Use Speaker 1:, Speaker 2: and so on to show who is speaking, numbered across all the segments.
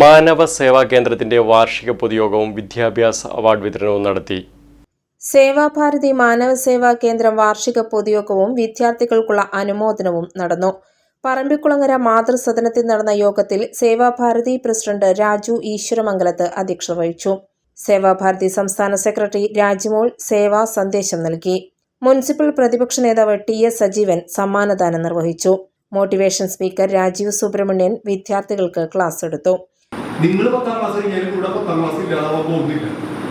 Speaker 1: മാനവ സേവാ കേന്ദ്രത്തിന്റെ വാർഷിക പൊതുയോഗവും വിദ്യാഭ്യാസ അവാർഡ് വിതരണവും നടത്തി.
Speaker 2: സേവാഭാരതി മാനവ സേവാ കേന്ദ്രം വാർഷിക പൊതുയോഗവും വിദ്യാർത്ഥികൾക്കുള്ള അനുമോദനവും നടന്നു. പറമ്പിക്കുളങ്ങര മാതൃസദനത്തിൽ നടന്ന യോഗത്തിൽ സേവാഭാരതി പ്രസിഡന്റ് രാജു ഈശ്വരമംഗലത്ത് അധ്യക്ഷത വഹിച്ചു. സേവാഭാരതി സംസ്ഥാന സെക്രട്ടറി രാജ്മോൾ സേവാ സന്ദേശം നൽകി. മുനിസിപ്പൽ പ്രതിപക്ഷ നേതാവ് ടി എസ് സജീവൻ സമ്മാനദാനം നിർവഹിച്ചു. മോട്ടിവേഷൻ സ്പീക്കർ രാജീവ് സുബ്രഹ്മണ്യൻ വിദ്യാർത്ഥികൾക്ക് ക്ലാസ് എടുത്തു.
Speaker 3: നിങ്ങൾ പത്താം ക്ലാസ് കഴിഞ്ഞാലും കൂടെ പത്താം ക്ലാസ് ഇല്ലാതാവാൻ പോകുന്നില്ല.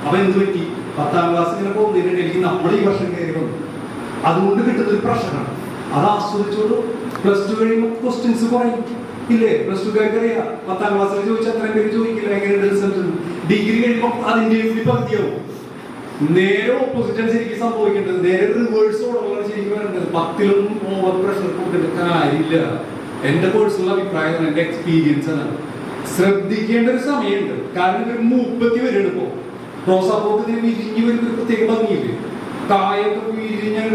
Speaker 3: അപ്പൊ എന്ത് പറ്റി? പത്താം ക്ലാസ് ഇങ്ങനെ പോകുന്നില്ല എനിക്ക് നമ്മൾ ഈ വർഷം കയറി വന്നു. അതുകൊണ്ട് കിട്ടുന്ന ഒരു പ്രശ്നമാണ് അത് ആസ്വദിച്ചോളൂ. പ്ലസ് ടു കഴിയുമ്പോൾ ക്വസ്റ്റ്യൻസ് കുറയും ഇല്ലേ? പ്ലസ് ടു അറിയാം പത്താം ക്ലാസ്സിൽ ചോദിച്ചാൽ അത്രയും പേര് ചോദിക്കില്ല എങ്ങനെയുണ്ട് റിസൾട്ട് ഡിഗ്രി കഴിയുമ്പോൾ അതിന്റെ പകുതിയാവും. നേരെ ഓപ്പോസിറ്റ് ആണ് ശരിക്കും സംഭവിക്കേണ്ടത്. നേരെ റിവേഴ്സ് ഓർഡറാണ് ശരിക്കും വരേണ്ടത്. പത്തിലൊന്നും ഓവർ പ്രഷർ കൊടുക്കേണ്ട കാര്യമില്ല. എന്റെ പേഴ്സണൽ അഭിപ്രായം എന്റെ എക്സ്പീരിയൻസ് ആണ്. ശ്രദ്ധിക്കേണ്ട ഒരു സമയമുണ്ട്. കാരണം ഇവർ മുപ്പത്തി വരെയാണ് ഇപ്പോ. റോസാപ്പൂക്കത്തിന് വിരിഞ്ഞു വരുന്ന ഒരു പ്രത്യേക ഭംഗിയില്ലേ? കായൊക്കെ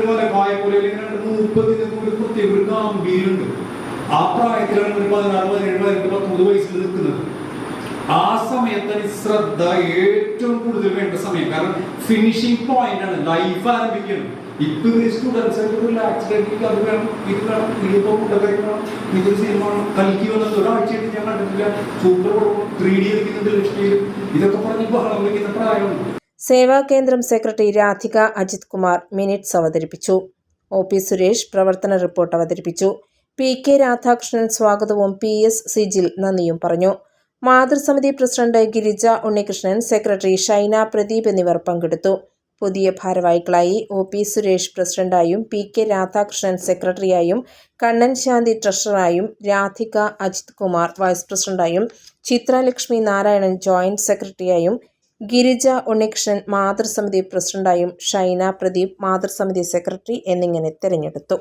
Speaker 3: പോലെ കായ പോലെ അല്ലെങ്കിൽ ഒരു പ്രത്യേക ഒരു ഗാംഭീര്യമുണ്ട്. ആ പ്രായത്തിലാണ് ഒരു പതിനാറ് പതിനേഴ് പതിനെട്ട് പത്തൊമ്പത് വയസ്സിൽ നിൽക്കുന്നത്. ആ സമയത്താണ് ശ്രദ്ധ ഏറ്റവും കൂടുതൽ വേണ്ട സമയം. കാരണം ഫിനിഷിംഗ് പോയിന്റ് ആണ്. ലൈഫ് ആരംഭിക്കണം ഇപ്പൊ സ്റ്റുഡൻസ് ആയിട്ട് അത് വേണം ഇത് വേണം ഇതിപ്പോ ഫുഡൊക്കെ ഇതൊരു സിനിമ കൽക്കി വന്നത് ഒരാഴ്ചയായിട്ട് ഞാൻ കണ്ടിട്ടില്ല. സൂപ്പർ ത്രീ ഡി കളിക്കുന്നുണ്ട് ലക്ഷ്മിയിൽ. ഇതൊക്കെ പറഞ്ഞ് ബഹളം വയ്ക്കുന്ന പ്രായമാണ്
Speaker 2: സേവാകേന്ദ്രം സെക്രട്ടറി രാധിക അജിത് കുമാർ മിനിറ്റ്സ് അവതരിപ്പിച്ചു. ഒ പി സുരേഷ് പ്രവർത്തന റിപ്പോർട്ട് അവതരിപ്പിച്ചു. പി കെ രാധാകൃഷ്ണൻ സ്വാഗതവും പി എസ് സിജിൽ നന്ദിയും പറഞ്ഞു. മാതൃസമിതി പ്രസിഡന്റ് ഗിരിജ ഉണ്ണികൃഷ്ണൻ സെക്രട്ടറി ഷൈന പ്രദീപ് എന്നിവർ പങ്കെടുത്തു. പുതിയ ഭാരവാഹികളായി ഒ പി സുരേഷ് പ്രസിഡന്റായും പി കെ രാധാകൃഷ്ണൻ സെക്രട്ടറിയായും കണ്ണൻ ശാന്തി ട്രഷററായും രാധിക അജിത് കുമാർ വൈസ് പ്രസിഡന്റായും ചിത്രലക്ഷ്മി നാരായണൻ ജോയിന്റ് സെക്രട്ടറിയായും ഗിരിജ ഉണ്ണികൃഷ്ണൻ മാതൃസമിതി പ്രസിഡന്റായും ഷൈന പ്രദീപ് മാതൃസമിതി സെക്രട്ടറി എന്നിങ്ങനെ തെരഞ്ഞെടുത്തു.